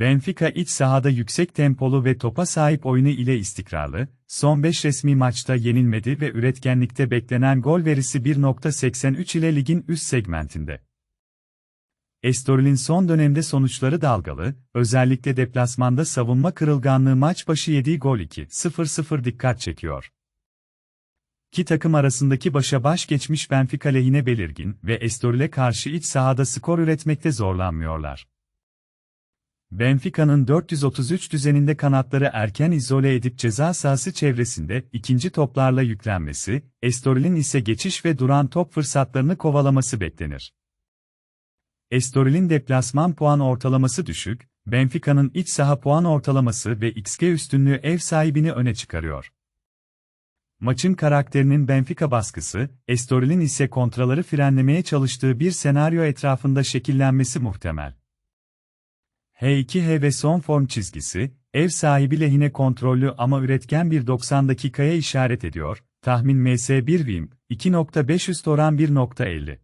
Benfica iç sahada yüksek tempolu ve topa sahip oyunu ile istikrarlı, son 5 resmi maçta yenilmedi ve üretkenlikte beklenen gol verisi 1.83 ile ligin üst segmentinde. Estoril'in son dönemde sonuçları dalgalı, özellikle deplasmanda savunma kırılganlığı maç başı yediği gol 2-0-0 dikkat çekiyor. İki takım arasındaki başa baş geçmiş Benfica lehine belirgin ve Estoril'e karşı iç sahada skor üretmekte zorlanmıyorlar. Benfica'nın 433 düzeninde kanatları erken izole edip ceza sahası çevresinde ikinci toplarla yüklenmesi, Estoril'in ise geçiş ve duran top fırsatlarını kovalaması beklenir. Estoril'in deplasman puan ortalaması düşük, Benfica'nın iç saha puan ortalaması ve XG üstünlüğü ev sahibini öne çıkarıyor. Maçın karakterinin Benfica baskısı, Estoril'in ise kontraları frenlemeye çalıştığı bir senaryo etrafında şekillenmesi muhtemel. H2H ve son form çizgisi, ev sahibi lehine kontrollü ama üretken bir 90 dakikaya işaret ediyor, tahmin MS1 Wim, 2.5 üst oran 1.50.